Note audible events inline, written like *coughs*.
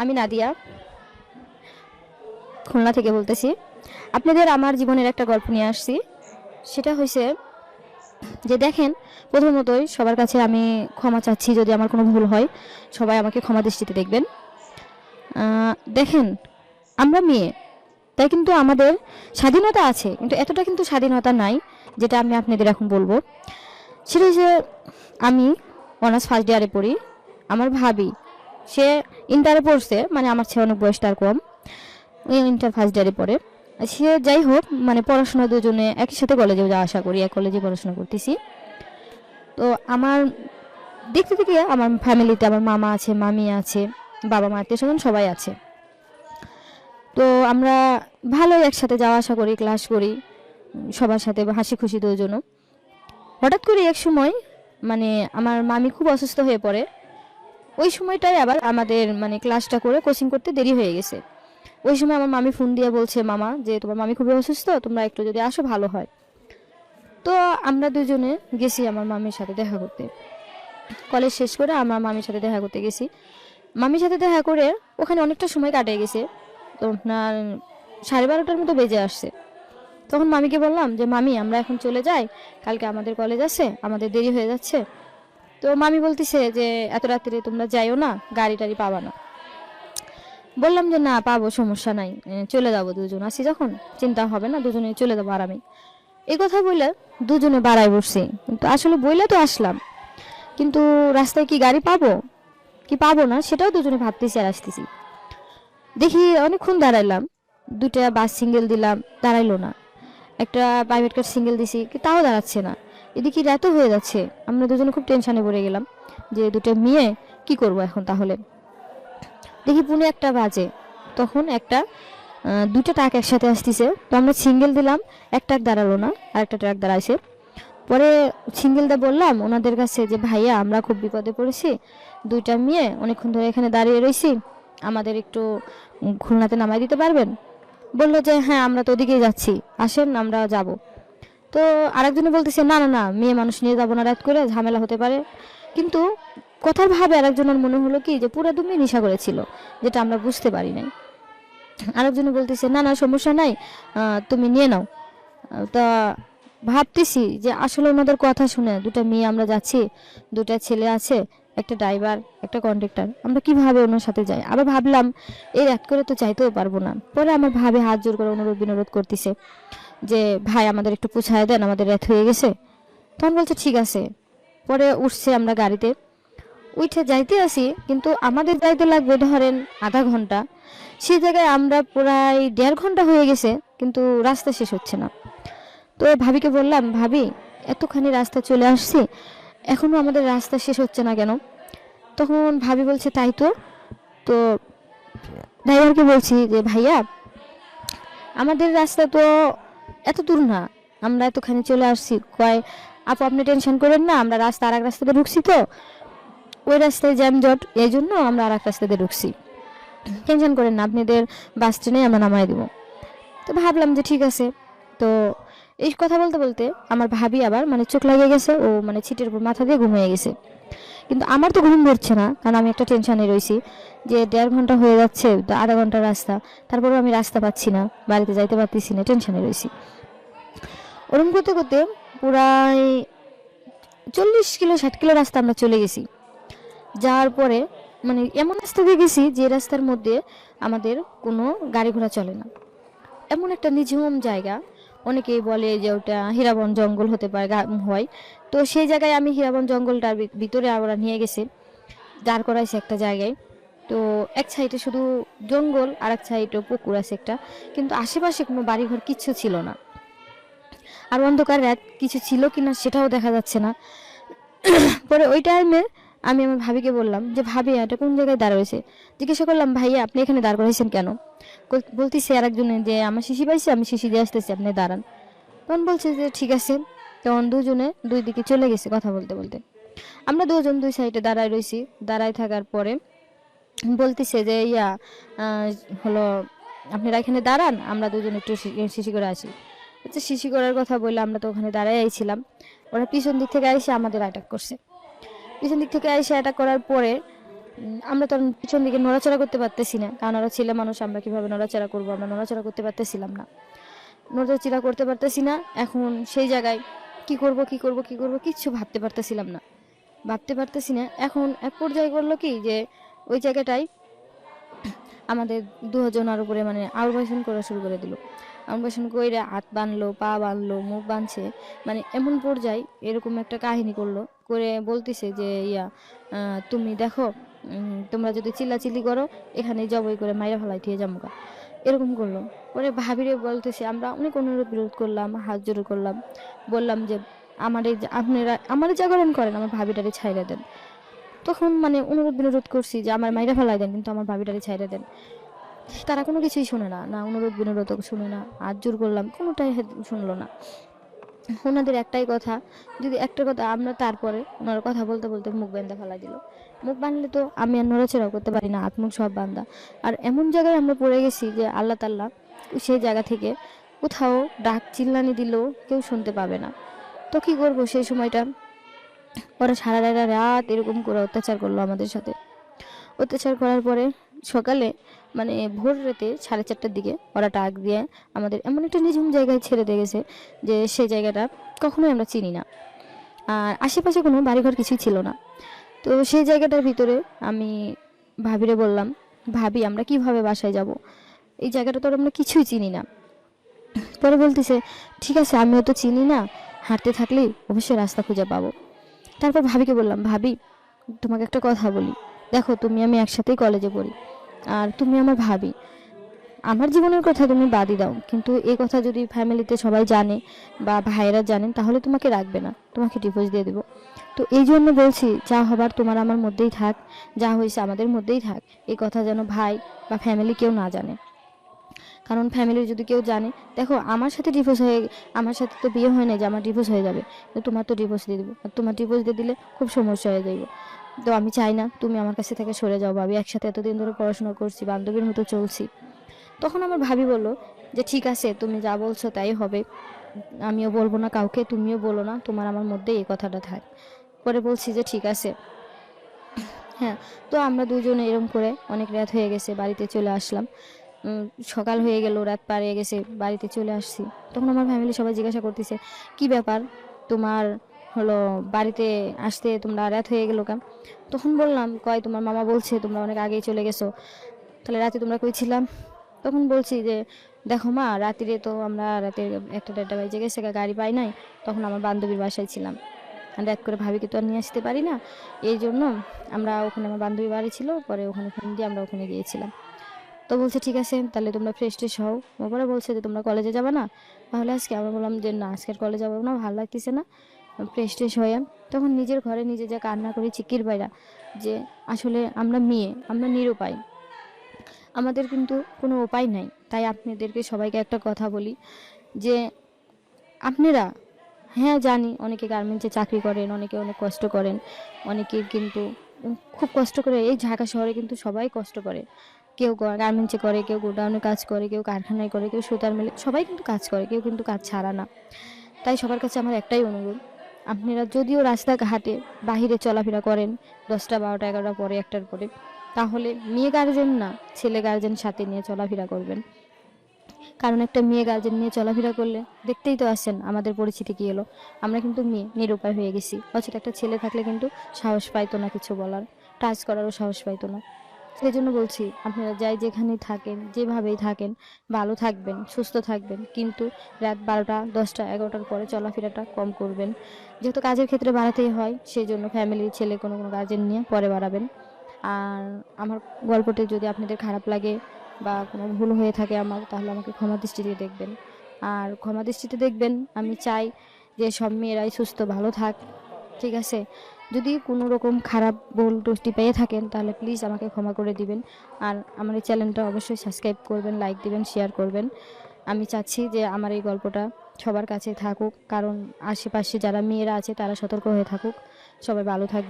আমি নাদিয়া, খুলনা থেকে বলতেছি। আপনাদের আমার জীবনের একটা গল্প নিয়ে আসছি। সেটা হয়েছে যে দেখেন, প্রথমতই সবার কাছে আমি ক্ষমা চাচ্ছি যদি আমার কোনো ভুল হয়, সবাই আমাকে ক্ষমা দৃষ্টিতে দেখবেন। দেখেন, আমরা মেয়ে, তাই কিন্তু আমাদের স্বাধীনতা আছে, কিন্তু এতটা কিন্তু স্বাধীনতা নাই যেটা আমি আপনাদের এখন বলব। সেটা হচ্ছে আমি অনার্স ফার্স্ট ইয়ারে পড়ি, আমার ভাবি সে ইন্টারে পড়ছে মানে আমার চেয়ে অনেক বয়সটা কম। ইন্টার ফার্স্ট ইয়ারে পড়ে। সে যাই হোক মানে পড়াশোনা দুজনে একই সাথে কলেজে যাওয়া আশা করি, এক কলেজে পড়াশোনা করতেছি। তো আমার দেখতে থেকে আমার ফ্যামিলিতে আমার মামা আছে, মামি আছে, বাবা মা, আত্মীয় স্বজন সবাই আছে। তো আমরা ভালোই একসাথে যাওয়া আসা করি ক্লাস করি, সবার সাথে হাসি খুশি দুজনও। হঠাৎ করে এক সময় মানে আমার মামি খুব অসুস্থ হয়ে পড়ে। ওই সময়টাই আবার আমাদের মানে ক্লাসটা করে কোচিং করতে দেরি হয়ে গেছে। ওই সময় আমার মামি ফোন দিয়ে বলছে, মামা, যে তোমার মামি খুবই অসুস্থ, তোমরা একটু যদি আসো, ভালো হয়। তো আমরা দুজনে গেছি আমার মামির সাথে দেখা করতে। কলেজ শেষ করে আমার মামির সাথে দেখা করতে গেছি। মামির সাথে দেখা করে ওখানে অনেকটা সময় কাটে গেছে। তো আপনার সাড়ে বারোটার মতো বেজে আসছে। তখন মামিকে বললাম যে, মামি, আমরা এখন চলে যাই, কালকে আমাদের কলেজ আছে, আমাদের দেরি হয়ে যাচ্ছে। তো মামি বলতেছে যে, এত রাত্রে তোমরা যাইও না, গাড়ি টাড়ি পাবা না। বললাম যে, না, পাবো, সমস্যা নাই চলে যাব দুজন, আসি যখন, চিন্তা হবে না, দুজনে চলে যাব আরামে। এই কথা বলে দুজনে বাড়াই বসছি, কিন্তু আসলে বইলে তো আসলাম, কিন্তু রাস্তায় কি গাড়ি পাবো, কি পাবো না, সেটাও দুজনে ভাবতেছি আর আসতেছি। দেখি অনেকক্ষণ দাঁড়াইলাম দুটা বাস সিঙ্গেল দিলাম, দাঁড়াইলো না। একটা প্রাইভেট কার সিঙ্গেল দিছি তাও দাঁড়াচ্ছে না। এদিকে রাতও হয়ে যাচ্ছে। আমরা দুজনে খুব টেনশনে পড়ে গেলাম যে দুটো মেয়ে কি করব এখন তাহলে। দেখি পুনে একটা বাজে। তখন একটা দুটো ট্রাক একসাথে আসতেছে। তো আমরা সিঙ্গেল দিলাম, এক ট্রাক দাঁড়াল না আর একটা ট্রাক দাঁড়াইছে। পরে সিঙ্গেলটা বললাম, ওনাদের কাছে যে, ভাইয়া, আমরা খুব বিপদে পড়েছি। দুইটা মেয়ে, অনেকক্ষণ ধরে এখানে দাঁড়িয়ে রয়েছি আমাদের একটু খুলনাতে নামাই দিতে পারবেন? বলল যে হ্যাঁ আমরা তো ওদিকেই যাচ্ছি। আসেন, আমরা যাব। তো আরেকজনে বলতেছে, না না না, মেয়ে মানুষ নিয়ে যাব না, রাত করে, ঝামেলা হতে পারে। কিন্তু কথার ভাবে আরেকজনের মনে হলো কি, যে পুরো তুমি নেশা করেছিল, যেটা আমরা বুঝতে পারি নাই। আরেকজনে বলতেছে, না না, সমস্যা নাই তুমি নিয়ে নাও। তা ভাবতেছি যে আসলে ওনাদের কথা শুনে দুটা মেয়ে আমরা যাচ্ছি, দুটা ছেলে আছে, একটা ড্রাইভার, একটা কন্ডাক্টর, আমরা কীভাবে ওনার সাথে যাই? আবার ভাবলাম, এই রাত করে তো চাইতেও পারব না। পরে আমার ভাবে হাত জোর করে অনুরোধ বিনোরোধ করতেছে। যে, ভাই, আমাদের একটু পুছায় দেন, আমাদের রাত হয়ে গেছে। তখন বলছে, ঠিক আছে। পরে উঠছে আমরা গাড়িতে। উঠে যাইতে আসি, কিন্তু আমাদের যাইতে লাগবে ধরেন আধা ঘণ্টা। সেই জায়গায় আমরা প্রায় দেড় ঘণ্টা হয়ে গেছে, কিন্তু রাস্তা শেষ হচ্ছে না। তো ভাবিকে বললাম, ভাবি, এতখানি রাস্তা চলে আসছি, এখনও আমাদের রাস্তা শেষ হচ্ছে না কেন? তখন ভাবি বলছে, তাই তো। তো ড্রাইভারকে বলছি যে, ভাইয়া, আমাদের রাস্তা তো এত দূর না। আমরা এতখানি চলে আসছি। কয়, আপু, আপনি টেনশন করেন না, আমরা রাস্তা আর এক রাস্তাতে ঢুকছি তো। ওই রাস্তায় জ্যামজট এই জন্য আমরা আর এক রাস্তাতে ঢুকছি। টেনশন করেন না, আপনাদের বাস ট্রেনে আমরা নামাই দেবো। তো ভাবলাম যে ঠিক আছে। তো এই কথা বলতে বলতে আমার ভাবি আবার মানে চোখ লাগিয়ে গেছে, ও মানে ছিটের উপর মাথা দিয়ে ঘুমিয়ে গেছে। কিন্তু আমার তো ঘুম ধরছে না, কারণ আমি একটা টেনশনে রয়েছি যে দেড় ঘণ্টা হয়ে যাচ্ছে আধা ঘণ্টা রাস্তা, তারপরেও আমি রাস্তা পাচ্ছি না, বাড়িতে যাইতে পারতেছি না টেনশনে রয়েছি। ওরম করতে করতে প্রায় চল্লিশ কিলো, ষাট কিলো রাস্তা আমরা চলে গেছি। যাওয়ার পরে মানে এমন রাস্তা দিয়ে গেছি যে রাস্তার মধ্যে আমাদের কোনো গাড়ি ঘোড়া চলে না। এমন একটা নিঝুম জায়গা অনেকেই বলে যে ওটা হীরাবন জঙ্গল হতে পারে হয়। তো সেই জায়গায় আমি হীরাবন জঙ্গলটার ভিতরে ওরা নিয়ে গেছি, দাঁড় করাইছে একটা জায়গায়। তো এক সাইডে শুধু জঙ্গল আর এক সাইডে পুকুর আছে একটা। কিন্তু আশেপাশে কোনো বাড়িঘর কিচ্ছু ছিল না। আর অন্ধকার রাত কিছু ছিল কি না সেটাও দেখা যাচ্ছে না। *coughs* পরে ওই টাইমে আমি আমার ভাবিকে বললাম যে, ভাবি, এটা কোন জায়গায় দাঁড়াইছে? জিজ্ঞাসা করলাম, ভাইয়া, আপনি এখানে দাঁড় করাইছেন কেন? বলতেছে আর একজনে যে আমার শিশি পাইছে, আমি শিশি দিয়ে আসতেছি, আপনি দাঁড়ান। তখন বলছে যে, ঠিক আছে। তখন দুজনে দুই দিকে চলে গেছে কথা বলতে বলতে। আমরা দুজন দুই সাইডে দাঁড়ায় রয়েছি দাঁড়ায় থাকার পরে বলতেছে যে, ইয়া হলো, আপনারা এখানে দাঁড়ান, আমরা দুজন একটু শিশি করে আসি। আচ্ছা শিশি করার কথা বললে আমরা তো ওখানে দাঁড়াই আইছিলাম। ওরা পিছন দিক থেকে এসে আমাদের অ্যাটাক করছে। পিছন দিক থেকে এসে অ্যাটাক করার পরে আমরা তো পিছন দিকে নড়াচড়া করতে পারতেছি না। কারণ ওরা ছেলে মানুষ, আমরা কীভাবে নড়াচড়া করব? আমরা নড়াচড়া করতে পারতেছিলাম না। নড়াচড়া করতে পারতেছি না। এখন সেই জায়গায় কি করব কি করব কি করব কিচ্ছু ভাবতে পারতেছিলাম না। ভাবতে পারতেছি না। এখন এক পর্যায়ে করল কি যে ওই জায়গাটায় আমাদের দুজনের উপরে মানে আউটবাসন করা শুরু করে দিল। আউটবাসন করে হাত বানলো, পা বানলো, মুখ বানছে। মানে এমন পর্যায়ে এরকম একটা কাহিনী করল করে বলতেছে যে, ইয়া তুমি দেখো তোমরা যদি চিল্লাচিল্লি করো এখানে জবই করে মাইরা ফেলাই দিয়ে যামুকা এরকম করল। পরে ভাবিরে বলতেছে, আমরা অনেক অনুরোধ বিরোধ করলাম, হাত জোড়ো করলাম। বললাম যে, আমার এই আপনারা, আমার জাগরণ করেন, আমার ভাবিটারে ছাইরা দেন। তখন মানে অনুরোধ বিনোরোধ করছি যে, আমার মাইরা ফেলাই দেন, কিন্তু আমার ভাবিটারে ছাইরা দেন। তারা কোনো কিছুই শুনে না না অনুরোধ বিনোরোধ শুনে না আজ জোর করলাম, কোনোটাই শুনলো না। ওনাদের একটাই কথা, যদি একটা কথা আমরা তারপরে ওনার কথা বলতে বলতে মুখ বেঁধে ফেলা দিল। মুখ বাঁধলে তো আমি আর নড়াচড়াও করতে পারি না হাত মুখ সব বান্ধা আর এমন জায়গায় আমরা পড়ে গেছি যে আল্লাহ তাল্লাহ সেই জায়গা থেকে কোথাও ডাক চিল্লানি দিলেও কেউ শুনতে পাবে না। তো কি করব সেই সময়টা? ওরা সারা রাত এরকম করে অত্যাচার করল আমাদের সাথে। অত্যাচার করার পরে সকালে মানে ভোর রাতে সাড়ে চারটার দিকে ওরা ডাক দিয়ে আমাদের এমন একটা নিঝুম জায়গায় ছেড়ে দিয়ে গেছে যে সেই জায়গাটা কখনোই আমরা চিনি না। আর আশেপাশে কোনো বাড়িঘর কিছুই ছিল না। তো সেই জায়গাটার ভিতরে আমি ভাবিরে বললাম, ভাবি, আমরা কীভাবে বাসায় যাব? এই জায়গাটা তো আমরা কিছুই চিনি না। পরে বলতেছে, ঠিক আছে, আমিও তো চিনি না। হাঁটতে থাকলেই অবশ্যই রাস্তা খুঁজে পাবো। তারপর ভাবিকে বললাম, ভাবি, তোমাকে একটা কথা বলি। দেখো, তুমি আমি একসাথেই কলেজে পড়ি। আর তুমি আমার ভাবি। আমার জীবনের কথা তুমি বাদই দাও, কিন্তু এই কথা যদি ফ্যামিলিতে সবাই জানে বা ভাইয়েরা জানেন, তাহলে তোমাকে রাখবে না, তোমাকে ডিভোর্স দিয়ে দেবো। তো এই জন্য বলছি, যা হবার তোমার আমার মধ্যেই থাক, যা হয়েছে আমাদের মধ্যেই থাক এই কথা যেন ভাই বা ফ্যামিলি কেউ না জানে। কারণ ফ্যামিলির যদি কেউ জানে, দেখো আমার সাথে ডিভোর্স হয়ে, আমার সাথে তো বিয়ে হয় না যে আমার ডিভোর্স হয়ে যাবে তোমার তো ডিভোর্স দিয়ে দেবো। আর তোমার ডিভোর্স দিয়ে দিলে খুব সমস্যা হয়ে যাবে তো আমি চাই না তুমি আমার কাছে থেকে সরে যাও ভাবি। একসাথে এতদিন ধরে পড়াশোনা করছি, বান্ধবীর মতো চলছি। তখন আমার ভাবি বলল যে, ঠিক আছে, তুমি যা বলছো তাই হবে। আমিও বলব না কাউকে, তুমিও বলো না, তোমার আমার মধ্যে এই কথাটা থাক। পরে বলছি যে, ঠিক আছে। হ্যাঁ তো আমরা দুজনে এরম করে অনেক রাত হয়ে গেছে, বাড়িতে চলে আসলাম। সকাল হয়ে গেল, রাত পাড়িয়ে গেছে, বাড়িতে চলে আসছি। তখন আমার ফ্যামিলি সবাই জিজ্ঞাসা করতেছে, কি ব্যাপার? তোমার হলো, বাড়িতে আসতে তোমরা রাত হয়ে গেল কেন? তখন বললাম, কয়, তোমার মামা বলছে, তোমরা অনেক আগেই চলে গেছো। তাহলে রাতে তোমরা কই ছিলাম তখন বলছি যে, দেখো মা রাতিরে তো আমরা রাতে একটা দেড়টা বাজে গেছে গাড়ি পাই নাই। তখন আমার বান্ধবীর বাসায় ছিলাম। আর রাত করে ভাবিকে তো আর নিয়ে আসতে পারি না। এই জন্য আমরা ওখানে, আমার বান্ধবী বাড়ি ছিল, পরে ওখানে ফোন দিয়ে আমরা ওখানে গিয়েছিলাম। তো বলছে, ঠিক আছে, তাহলে তোমরা ফ্রেশ ট্রেশ হও। ওপরে বলছে যে, তোমরা কলেজে যাবে না? তাহলে আজকে আমরা বললাম যে, না, আজকের কলেজে যাব না, ভালো লাগতেছে না। ফ্রেশ হয়ে তখন নিজের ঘরে নিজে যা কান্না করি চিকির বাইরা যে আসলে আমরা মেয়ে, আমরা নিরুপায়। আমাদের কিন্তু কোনো উপায় নাই। তাই আপনাদেরকে সবাইকে একটা কথা বলি যে আপনারা হ্যাঁ জানি অনেকে গার্মেন্টসে চাকরি করেন, অনেকে অনেক কষ্ট করেন, অনেকে কিন্তু খুব কষ্ট করে এই ঢাকা শহরে কিন্তু সবাই কষ্ট করে। কেউ গার্মেন্টসে করে, কেউ গোডাউনে কাজ করে, কেউ কারখানায় করে, কেউ সুতার মেলে সবাই কিন্তু কাজ করে, কেউ কিন্তু কাজ ছাড়া না। তাই সবার কাছে আমার একটাই অনুরোধ আপনারা যদিও রাস্তাঘাটে বাহিরে চলাফেরা করেন দশটা, বারোটা এগারোটা পরে একটার পরে, তাহলে মেয়ে গার্জেন না, ছেলে গার্জেন সাথে নিয়ে চলাফেরা করবেন। কারণ একটা মেয়ে গার্জেন নিয়ে চলাফেরা করলে দেখতেই তো আসছেন আমাদের পরিচিতি কী এলো। আমরা কিন্তু মেয়ে, নিরুপায় হয়ে গেছি। অথচ একটা ছেলে থাকলে কিন্তু সাহস পাইতো না কিছু বলার। টাচ করারও সাহস পাইতো না। সেই জন্য বলছি, আপনারা যাই যেখানেই থাকেন, যেভাবেই থাকেন, ভালো থাকবেন, সুস্থ থাকবেন। কিন্তু রাত বারোটা, দশটা, এগারোটার পরে চলাফেরাটা কম করবেন। যেহেতু কাজের ক্ষেত্রে বাড়াতেই হয় সেই জন্য ফ্যামিলির ছেলে কোনো কোনো গার্জেন নিয়ে পরে বাড়াবেন। আর আমার গল্পটি যদি আপনাদের খারাপ লাগে বা কোনো ভুল হয়ে থাকে আমার, তাহলে আমাকে ক্ষমা দৃষ্টিতে দেখবেন। আর ক্ষমা দৃষ্টিতে দেখবেন, আমি চাই যে সব মেয়েরাই সুস্থ, ভালো থাক। ঠিক আছে? যদি কোনো রকম খারাপ বল টোস্টি পেয়ে থাকেন, তাহলে প্লিজ আমাকে ক্ষমা করে দিবেন। আর আমার এই চ্যানেলটা অবশ্যই সাবস্ক্রাইব করবেন লাইক দিবেন শেয়ার করবেন। আমি চাচ্ছি যে আমার এই গল্পটা সবার কাছে থাকুক, কারণ আশেপাশে যারা মেয়েরা আছে, তারা সতর্ক হয়ে থাকুক। সবাই ভালো থাকবে